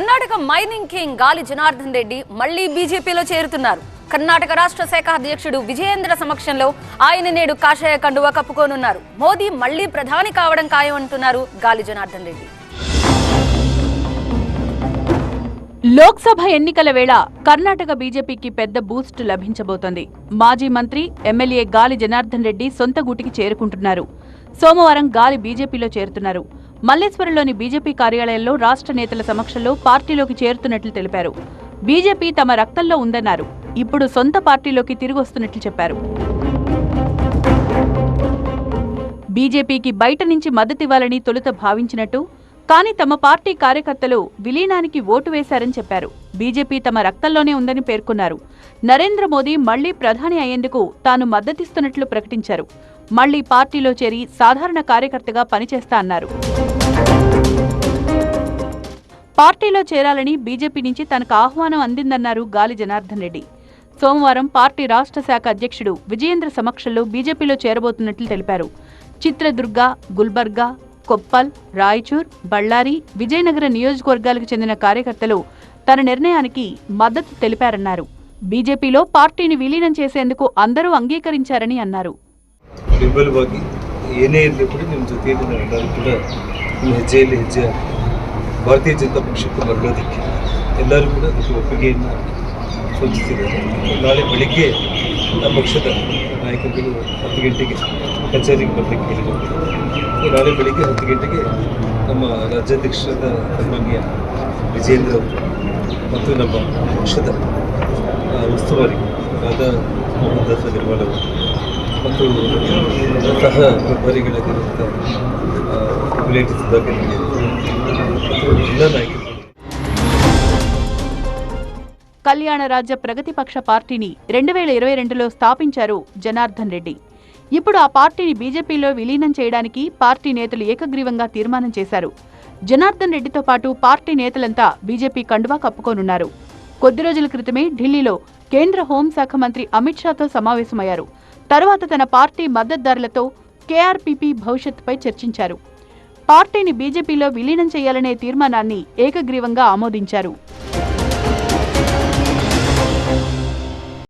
Karnataka mining king గాలి జనార్దన్ రెడ్డి మళ్ళీ బీజేపీలో చేరుతున్నారు. కర్ణాటక రాష్ట్ర శాఖ అధ్యక్షుడు విజయేంద్ర సమక్షంలో ఆయన నేడు కాషాయ కండువా కప్పుకోనున్నారు. మోదీ మళ్ళీ ప్రధాని కావడం ఖాయం అంటున్నారు గాలి జనార్దన్ రెడ్డి. లోక్సభ ఎన్నికల వేళ కర్ణాటక బీజేపీకి పెద్ద బూస్ట్ లభించబోతోంది. మాజీ మంత్రి ఎమ్మెల్యే గాలి జనార్దన్ రెడ్డి సొంత గూటికి చేరుకుంటున్నారు. సోమవారం గాలి బీజేపీలో చేరుతున్నారు. మల్లేశ్వరంలోని బీజేపీ కార్యాలయంలో రాష్ట్ర నేతల సమక్షంలో పార్టీలోకి చేరుతున్నట్లు తెలిపారు. బీజేపీ తమ రక్తంలో ఉందన్నారు. ఇప్పుడు సొంత పార్టీలోకి తిరిగొస్తున్నట్లు చెప్పారు. బీజేపీకి బయట నుంచి మద్దతివ్వాలని తొలుత భావించినట్టు కానీ తమ పార్టీ కార్యకర్తలు విలీనానికి ఓటు వేశారని చెప్పారు. బీజేపీ తమ రక్తంలోనే ఉందని పేర్కొన్నారు. నరేంద్ర మోదీ మళ్ళీ ప్రధాని అయ్యేందుకు తాను మద్దతిస్తున్నట్లు ప్రకటించారు. మళ్ళీ పార్టీలో చేరి సాధారణ కార్యకర్తగా పనిచేస్తా అన్నారు. పార్టీలో చేరాలని బీజేపీ నుంచి తనకు ఆహ్వానం అందిందన్నారు గాలి జనార్దన్ రెడ్డి. సోమవారం పార్టీ రాష్ట్ర శాఖ అధ్యక్షుడు విజయేంద్ర సమక్షంలో బీజేపీలో చేరబోతున్నట్లు తెలిపారు. చిత్రదుర్గ గుల్బర్గా కొప్పల్ రాయచూర్ బళ్ళారి విజయనగర నియోజకవర్గాలకు చెందిన కార్యకర్తలు తన నిర్ణయానికి మద్దతు తెలిపారన్నారు. బీజేపీలో పార్టీని విలీనం చేసేందుకు అందరూ అంగీకరించారని అన్నారు. ನಿಮ್ಮ ಹೆಜ್ಜೆಯಲ್ಲಿ ಹೆಜ್ಜೆ ಭಾರತೀಯ ಜನತಾ ಪಕ್ಷಕ್ಕೆ ಬರಲೋದಕ್ಕೆ ಎಲ್ಲರೂ ಕೂಡ ಅದಕ್ಕೆ ಒಪ್ಪಿಗೆಯನ್ನು ಸೂಚಿಸಿದ್ದಾರೆ. ನಾಳೆ ಬೆಳಿಗ್ಗೆ ನಮ್ಮ ಪಕ್ಷದ ನಾಯಕರುಗಳು ಹತ್ತು ಗಂಟೆಗೆ ಕಚೇರಿಗೆ ಬರಲಿಕ್ಕೆ ಹೇಳಿದ್ದಾರೆ. ನಾಳೆ ಬೆಳಿಗ್ಗೆ ಹತ್ತು ಗಂಟೆಗೆ ನಮ್ಮ ರಾಜ್ಯಾಧ್ಯಕ್ಷರಾದ ಸನ್ಮಾನ್ಯ ವಿಜೇಂದ್ರ ಅವರು ಮತ್ತು ನಮ್ಮ ಪಕ್ಷದ ಉಸ್ತುವಾರಿ ಆದ ಮೋಹನ್ ದಾಸ್ ಅಗರ್ವಾಲ್ ಅವರು ಮತ್ತು ಸಹ ಪ್ರಭಾರಿಗಳಾಗಿರುವಂಥ రిలేట్ దొరికింది కళ్యాణ రాజ్య ప్రగతిపక్ష పార్టీని రెండు వేల ఇరవై రెండులో స్థాపించారు జనార్దన్ రెడ్డి. ఇప్పుడు ఆ పార్టీని బీజేపీలో విలీనం చేయడానికి పార్టీ నేతలు ఏకగ్రీవంగా తీర్మానం చేశారు. జనార్దన్ రెడ్డితో పాటు పార్టీ నేతలంతా బీజేపీ కండువా కప్పుకోనున్నారు. కొద్ది రోజుల క్రితమే ఢిల్లీలో కేంద్ర హోంశాఖ మంత్రి అమిత్ షాతో సమావేశమయ్యారు. తర్వాత తన పార్టీ మద్దతుదారులతో కేఆర్పీపీ భవిష్యత్తుపై చర్చించారు. పార్టీని బీజేపీలో విలీనం చేయాలనే తీర్మానాన్ని ఏకగ్రీవంగా ఆమోదించారు.